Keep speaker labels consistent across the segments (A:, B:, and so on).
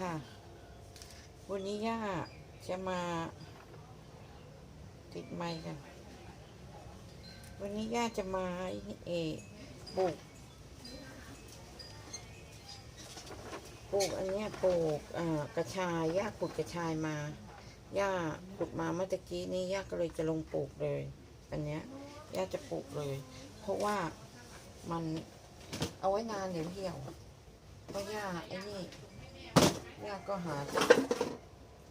A: ค่ะ วันนี้ย่าจะมาติดไมค์กัน วันนี้ย่าจะมาเอปลูกปลูกอันเนี้ยปลูกกระชายย่าขุดกระชายมาย่าขุดมาเมื่อกี้นี้ย่าก็เลยจะลงปลูกเลย อันเนี้ยย่าจะปลูกเลย เพราะว่ามันเอาไว้นานเดี๋ยวเหี่ยวเพราะย่าไอ้นี่ ย่าก็หา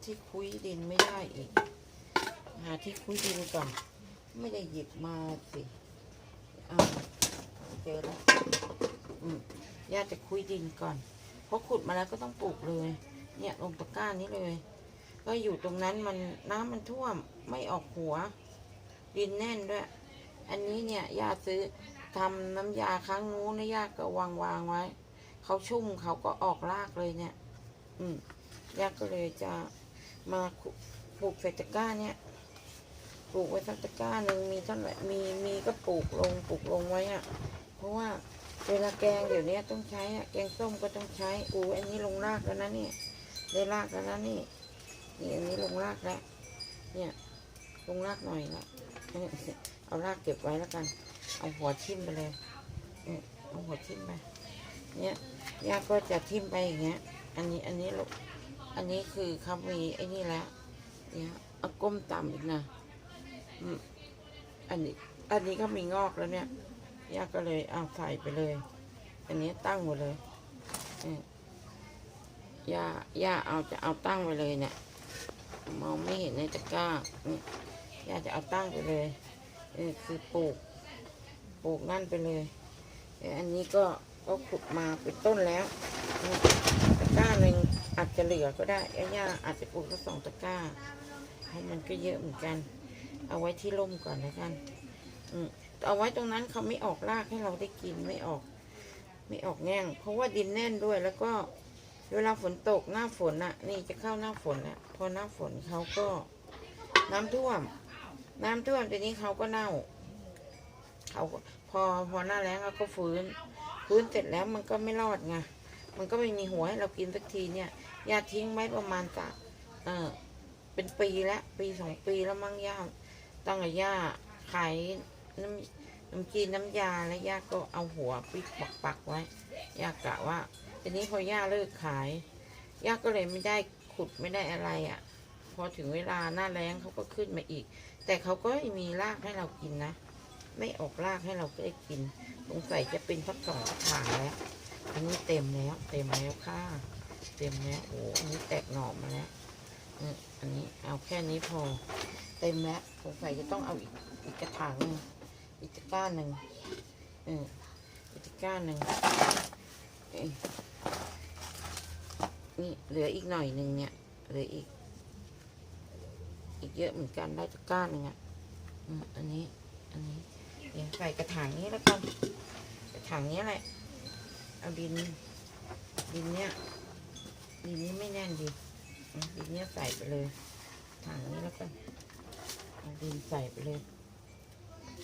A: ที่คุยดินไม่ได้อีก หาที่คุยดินก่อน ไม่ได้หยิบมาสิอ่าเจอแล้วอืมย่าจะคุยดินก่อน เพราะขุดมาแล้วก็ต้องปลูกเลย เนี่ยลงตะกร้านี้เลย ก็อยู่ตรงนั้นมันน้ำมันท่วมไม่ออกหัว ดินแน่นด้วย อันนี้เนี่ยย่าซื้อทำน้ำยาครั้งนู้นนะย่าก็วางวางไว้ เขาชุ่มเขาก็ออกรากเลยเนี่ย อืมย่าก็เลยจะมาปลูกใส่ตะกร้าเนี่ยปลูกไว้สักตะกร้าหนึ่งมีเท่าไหร่มีมีก็ปลูกลงปลูกลงไว้อะเพราะว่าเวลาแกงเดี๋ยวนี้ต้องใช้อะแกงส้มก็ต้องใช้อูอันนี้ลงรากแล้วนะเนี่ยได้รากแล้วนะนี่นี่อันนี้ลงรากแล้วเนี่ยลงรากหน่อยละเอารากเก็บไว้แล้วกัน เอาหัวทิ่มไปเลยเนี่ยเอาหัวทิ่มไปเนี่ยย่าก็จะทิ่มไปอย่างเงี้ย อันนี้อันนี้ลูกอันนี้คือเขามีไอ้นี่แล้วเนี่ยเอาก้มต่ำอีกนะอันนี้อันนี้ก็มีงอกแล้วเนี่ยย่าก็เลยเอาใส่ไปเลย อันนี้ตั้งไว้เลยเนี่ยย่าย่าเอาจะเอาตั้งไว้เลยเนี่ยมองไม่เห็นในตะกร้าเนี่ยย่าจะเอาตั้งไปเลยเออคือปลูกปลูกนั่นไปเลยเอออันนี้ก็ก็ขุดมาเป็นต้นแล้ว จะเหลือก็ได้ไอ้ย่าอาจจะปลูกสักสองตะกร้าเพราะมันก็เยอะเหมือนกัน เอาไว้ที่ร่มก่อนแล้วกันอืมเอาไว้ตรงนั้นเขาไม่ออกรากให้เราได้กินไม่ออก ไม่ออกแง่งเพราะว่าดินแน่นด้วยแล้วก็เวลาฝนตกหน้าฝนน่ะ นี่จะเข้าหน้าฝนแล้วพอหน้าฝนเขาก็ น้ำท่วม น้ำท่วมทีนี้เขาก็เน่าเขาพอพอหน้าแล้งเขาก็ฟื้นฟื้นเสร็จแล้วมันก็ไม่รอดไงมันก็ไม่มีหัวให้เรากินสักทีเนี่ย ยาทิ้งไว้ประมาณสักเออเป็นปีแล้วปีสองปีแล้วมั้งย่าตั้งแต่ย่าขายน้ำน้ำจีนน้ำยาแล้วย่าก็เอาหัวปิดปักปักๆไว้ย่ากะว่าทีนี้พอย่าเลิกขายย่าก็เลยไม่ได้ขุดไม่ได้อะไรอะ่ะ พอถึงเวลาหน้าแล้งเขาก็ขึ้นมาอีก แต่เขาก็มีรากให้เรากินนะไม่ออกรากให้เราได้กินสงสัยจะเป็นพักสองกระถางแล้วอันนี้เต็มแล้ว เต็มแล้วค่ะ ต็มแล้วโอ้อันนี้แตกหน่อมาแล้วอันนี้เอาแค่นี้พอ เต็มแล้วสงสัยจะต้องเอาอีกอีกกระถางหนึ่งอีกตะกร้าหนึ่งเอออีกตะกร้าหนึ่งเอ้ยนี่เหลืออีกหน่อยหนึ่งเนี่ยเหลืออีก อีกเยอะเหมือนกันได้ตะกร้าหนึ่งอะอันนี้อันนี้เดี๋ยวใส่กระถางนี้แล้วกันกระถางนี้แหละเอาดินดินเนี้ย ดินนี้ไม่แน่นดีดินนี้ใส่ไปเลยถางนี้แล้วกันเอาดินใส่ไปเลย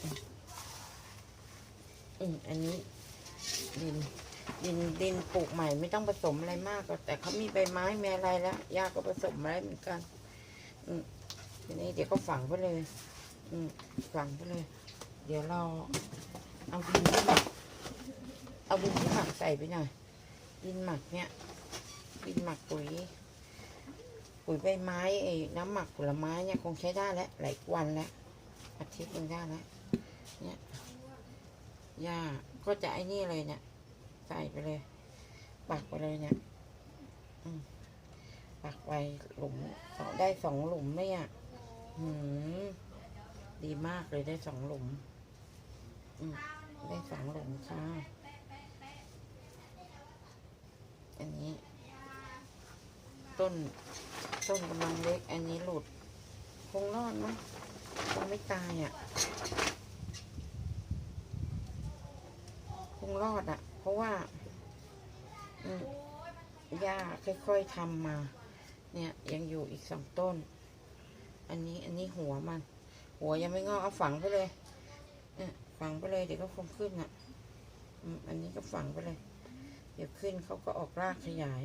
A: อืมอืมอันนี้ดินดินดินปลูกใหม่ไม่ต้องผสมอะไรมากก็แต่เขามีใบไม้มีอะไรแล้วยาก็ผสมอะไรเหมือนกัน อืมทีนี้เดี๋ยวก็ฝังไปเลย อืมฝังไปเลย เดี๋ยวเราเอาดินที่หมักเอาดินที่หมักใส่ไปหน่อยดินหมักเนี่ย ดินหมักปุ๋ยปุ๋ยใบไม้ไอ้น้ำหมักผลไม้เนี่ยคงใช้ได้แล้วหลายวันแล้วอาทิตย์นึงได้แล้วเนี่ยย่าก็จะไอ้นี่เลยเนี่ยใส่ไปเลยปักไปเลยเนี่ยปักไว้หลุมสองได้สองหลุมไหมอะหืมดีมากเลยได้สองหลุมอืมได้สองหลุมค่ะอันนี้ ต้น ต้นกำลังเล็ก อันนี้หลุด คงรอดมั้งคงไม่ตายอะ คงรอดอะ เพราะว่าอืมย่าค่อยๆทำมา เนี่ยยังอยู่อีกสองต้น อันนี้อันนี้หัวมัน หัวยังไม่งอกเอาฝังไปเลยฝังไปเลยเดี๋ยวก็คงขึ้นอะอันนี้ก็ฝังไปเลย เดี๋ยวขึ้นเขาก็ออกรากขยาย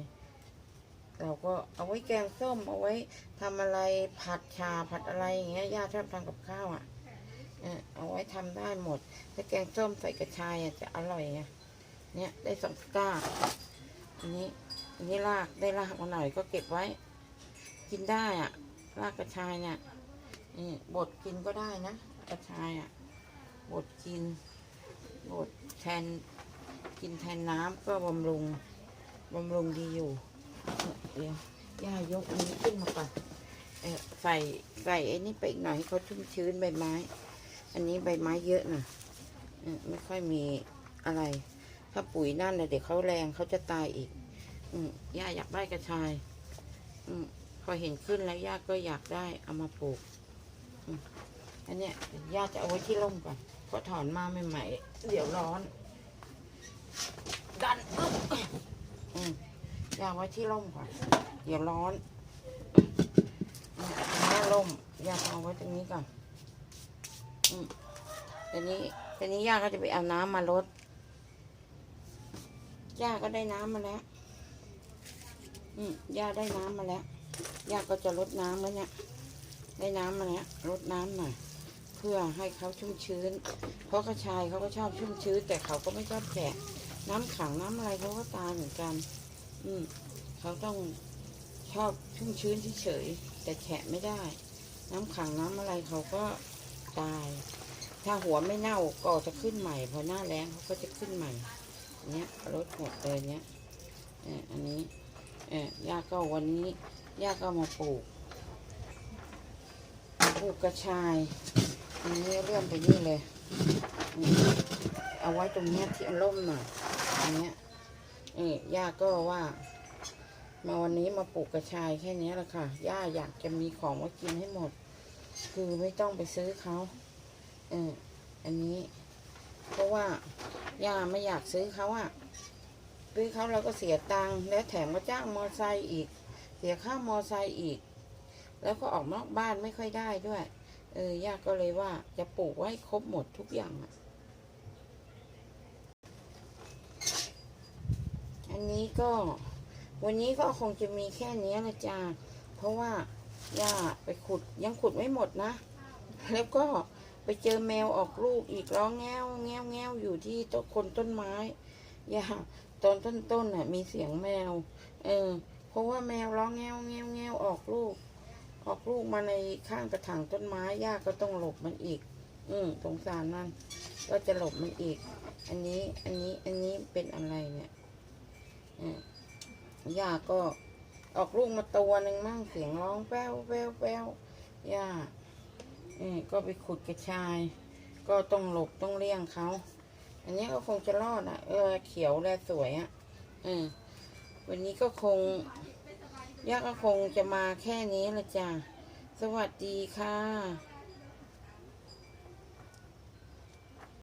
A: เราก็เอาไว้แกงส้มเอาไว้ทำอะไรผัดชาผัดอะไรอย่างเงี้ยย่าชอบทำกับข้าวอะเออเอาไว้ทำได้หมดถ้าแกงส้มใส่กระชายอะจะอร่อยไงเนี่ยได้สองก้าอันนี้อันนี้รากได้รากมาหน่อยก็เก็บไว้ กินได้อะ รากกระชายเนี่ยนี่บดกินก็ได้นะกระชายอะบดกินบดแทนกินแทนน้ำก็บำรุงบำรุงดีอยู่ เดี๋ยวย่ายกอันนี้ขึ้นมาก่อนเออใส่ใส่ไอ้นี่ไปอีกหน่อยให้เขาชุ่มชื้นใบไม้ อันนี้ใบไม้เยอะนะเออไม่ค่อยมีอะไร ถ้าปุ๋ยนั่นเลยเดี๋ยวเขาแรงเขาจะตายอีก อืมย่าอยากได้กระชาย อืมพอเห็นขึ้นแล้วย่าก็อยากได้เอามาปลูกอันเนี้ยย่าจะเอาไว้ที่ร่มก่อนเพราะถอนมาใหม่ๆเดี๋ยวร้อน ดันอึ๊บ อย่าไว้ที่ร่มก่อนเดี๋ยวร้อนเนี่ยอันนี้ร่มย่าเอาไว้ตรงนี้ก่อนอืมทีนี้ทีนี้ย่าก็จะไปเอาน้ำมาลดย่าก็ได้น้ำมาแล้ว อืมย่าได้น้ำมาแล้วย่าก็จะลดน้ำแล้วเนี่ย ได้น้ำมาแล้วลดน้ำหน่อยเพื่อให้เขาชุ่มชื้น เพราะกระชายเขาก็ชอบชุ่มชื้น แต่เขาก็ไม่ชอบแฉะน้ำขังน้ำอะไรเขาก็ตายเหมือนกัน อืมเขาต้องชอบชุ่มชื้นเฉยๆแต่แฉะไม่ได้ น้ำขังน้ำอะไรเขาก็ตาย ถ้าหัวไม่เน่าก็จะขึ้นใหม่พอหน้าแรงเขาก็จะขึ้นใหม่ เนี้ยลดหมดเลยเนี้ยเอออันนี้เออย่าก็วันนี้ย่าก็มาปลูกปลูกกระชาย อันนี้เลื่อนไปนี่เลย เอาไว้ตรงเนี้ยที่ร่มหน่อยอันเนี้ย เออย่าก็ว่า มาวันนี้มาปลูกกระชายแค่นี้แหละค่ะย่าอยากจะมีของไว้กินให้หมด คือไม่ต้องไปซื้อเขาเอออันนี้ เพราะว่าย่าไม่อยากซื้อเขาอะซื้อเขาเราก็เสียตังค์แล้วแถมก็จ้างมอไซค์อีก เสียค่ามอไซค์อีก แล้วก็ออกนอกบ้านไม่ค่อยได้ด้วย เออย่าก็เลยว่าจะปลูกไว้ครบหมดทุกอย่างอะ อันนี้ก็วันนี้ก็คงจะมีแค่นี้ละจ้าเพราะว่าย่าไปขุดยังขุดไม่หมดนะ แล้วก็ไปเจอแมวออกลูกอีกร้องแง้วแง้วแง้วอยู่ที่ต้นคนต้นไม้ย่าตอนต้นๆน่ะ มีเสียงแมว เออ เพราะว่าแมวร้องแงวแงวแงวออกลูก ออกลูกมาในข้างกระถางต้นไม้ย่าก็ต้องหลบมันอีก อืมสงสารมันก็จะหลบมันอีก อันนี้ อันนี้ อันนี้เป็นอะไรเนี่ย ย่าก็ออกลูกมาตัวหนึ่งมั่งเสียงร้องแป้วแป้วแป้วย่าเออก็ไปขุดกระชาย ก็ต้องหลบต้องเลี่ยงเขา อันนี้ก็คงจะรอดอะ เออเขียวแลสวยอะเออวันนี้ก็คงย่าก็คงจะมาแค่นี้ละจ้ะ สวัสดีค่ะ